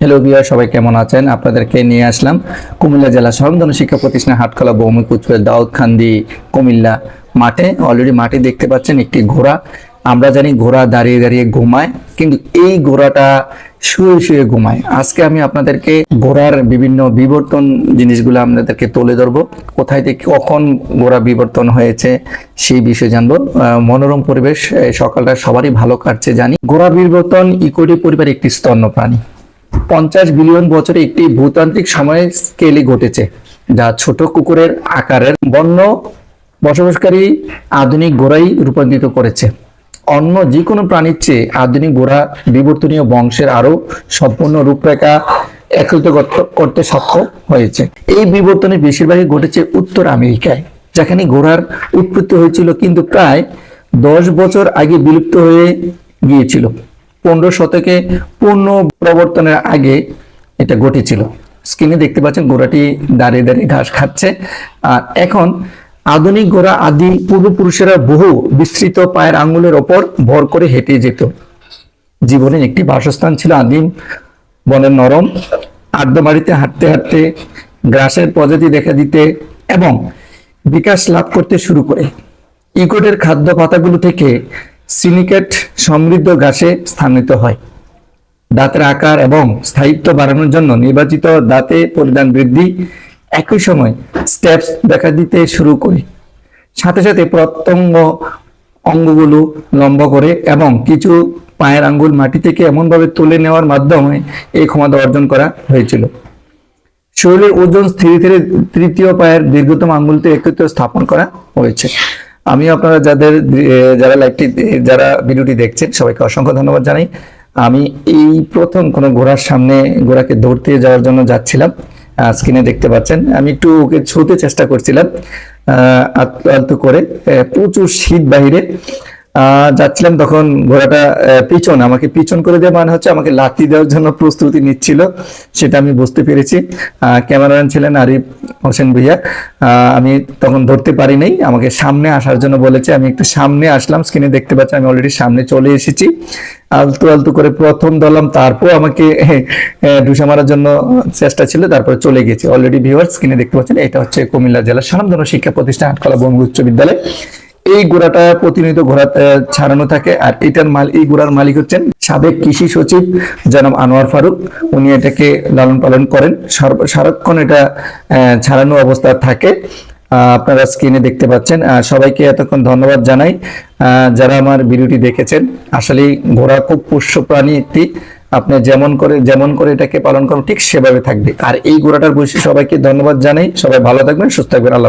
Hello বিয়ার সবাই কেমন আছেন? আপনাদেরকে নিয়ে আসলাম কুমিল্লা জেলা স্বয়ংধন শিক্ষা প্রতিষ্ঠান হাটখোলা বৌমি কুচবিহার দাউদখান্দি কুমিল্লা মাঠে। অলরেডি মাঠে দেখতে পাচ্ছেন একটি ঘোড়া। আমরা জানি ঘোড়া দাঁড়িয়ে দাঁড়িয়ে ঘুমায়, কিন্তু এই ঘোড়াটা শুয়ে শুয়ে ঘুমায়। আজকে আমি আপনাদেরকে ঘোড়ার বিভিন্ন বিবর্তন জিনিসগুলো আপনাদেরকে তুলে ধরবো। কোথায় থেকে কখন ঘোড়া বিবর্তন হয়েছে সেই বিষয়ে জানব। মনোরম পরিবেশ সকালটা সবারই ভালো কাটছে জানি। ঘোড়া বিবর্তন ইকোটি পরিবার একটি স্তন্য প্রাণী পঞ্চাশ বিলিয়ন বছরে একটি ভূতান্ত্রিক সময়ে স্কেলে ঘটেছে, যা ছোট কুকুরের আকারের বন্য বসবাসকারী আধুনিক ঘোড়াই রূপান্তরিত করেছে। অন্য যে কোনো প্রাণীর চেয়ে আধুনিক ঘোড়া বিবর্তনীয় বংশের আরও সম্পূর্ণ রূপরেখা একত্রিত করতে- করতে সক্ষম হয়েছে। এই বিবর্তনের বেশিরভাগই ঘটেছে উত্তর আমেরিকায়, যেখানে ঘোড়ার উৎপত্তি হয়েছিল কিন্তু প্রায় দশ বছর আগে বিলুপ্ত হয়ে গিয়েছিল। পনেরো শতকে পূর্ণ প্রবর্তনের আগে এটা ঘটেছিল। স্ক্রিনে দেখতে পাচ্ছেন ঘোড়াটি দাঁড়িয়ে দাঁড়িয়ে ঘাস খাচ্ছে। আর এখন আধুনিক ঘোড়া আদি পূর্বপুরুষেরা বহু বিস্তৃত পায়ের আঙ্গুলের ওপর ভর করে হেঁটে যেত। জীবনের একটি বাসস্থান ছিল আদিম বনের নরম আড্ডাবাড়িতে হাঁটতে হাঁটতে গ্রাসের প্রজাতি দেখা দিতে এবং বিকাশ লাভ করতে শুরু করে। ইকোটের খাদ্য পাতাগুলো থেকে সিলিকেট সমৃদ্ধ ঘাসে স্থানিত হয়। দাঁতের আকার এবং স্থায়িত্ব বাড়ানোর জন্য নির্বাচিত দাঁতে পরিধান বৃদ্ধি একই সময় স্টেপস দেখা দিতে শুরু করে। সাথে সাথে প্রত্যঙ্গ অঙ্গগুলো লম্বা করে এবং কিছু পায়ের আঙ্গুল মাটি থেকে এমনভাবে তুলে নেওয়ার মাধ্যমে এই ক্ষমতা অর্জন করা হয়েছিল। শরীরের ওজন ধীরে ধীরে তৃতীয় পায়ের দীর্ঘতম আঙ্গুলতে একত্র স্থাপন করা হয়েছে। আমি আপনারা যাদের যারা লাইভটি যারা ভিডিওটি দেখছেন সবাইকে অসংখ্য ধন্যবাদ জানাই। আমি এই প্রথম কোনো ঘোড়ার সামনে ঘোড়াকে ধরতে যাওয়ার জন্য যাচ্ছিলাম। স্ক্রিনে দেখতে পাচ্ছেন। আমি একটু ওকে ছুঁতে চেষ্টা করছিলাম আহ, আলতু করে। প্রচুর শীত বাহিরে। যাচ্ছিলাম তখন ঘোড়াটা পিছন, আমাকে পিছন করে দেওয়া মানে হচ্ছে আমাকে লাথি দেওয়ার জন্য প্রস্তুতি নিচ্ছিল, সেটা আমি বুঝতে পেরেছি। ক্যামেরাম্যান ছিলেন আরিফ হোসেন ভুইয়া। আমি তখন ধরতে পারি নাই, আমাকে সামনে আসার জন্য বলেছে, আমি একটু সামনে আসলাম স্ক্রিনে দেখতে পাচ্ছি আমি অলরেডি সামনে চলে এসেছি। আলতু আলতু করে প্রথম দলাম তারপর আমাকে ঢুসা মারার জন্য চেষ্টা ছিল, তারপরে চলে গেছে। অলরেডি ভিউয়ার স্ক্রিনে দেখতে পাচ্ছেন, এটা হচ্ছে কুমিল্লা জেলার স্বনামধন্য শিক্ষা প্রতিষ্ঠান আটকলা বঙ্গ উচ্চ বিদ্যালয়। এই ঘোড়াটা প্রতিনিয়ত ঘোড়া ছাড়ানো থাকে, আর এটার মাল, এই ঘোড়ার মালিক হচ্ছেন সাবেক কৃষি সচিব জনাব আনোয়ার ফারুক। উনি এটাকে লালন পালন করেন। সারাক্ষণ এটা ছাড়ানো অবস্থা থাকে। আপনারা স্ক্রিনে দেখতে পাচ্ছেন। সবাইকে এতক্ষণ ধন্যবাদ জানাই। যারা আমার ভিডিওটি দেখেছেন আসলে ঘোড়া খুব পোষ্য প্রাণী একটি। আপনি যেমন করে যেমন করে এটাকে পালন করেন, ঠিক সেভাবে থাকবে। আর এই ঘোড়াটার বৈশিষ্ট্য সবাইকে ধন্যবাদ জানাই। সবাই ভালো থাকবেন, সুস্থ থাকবেন। আল্লাহ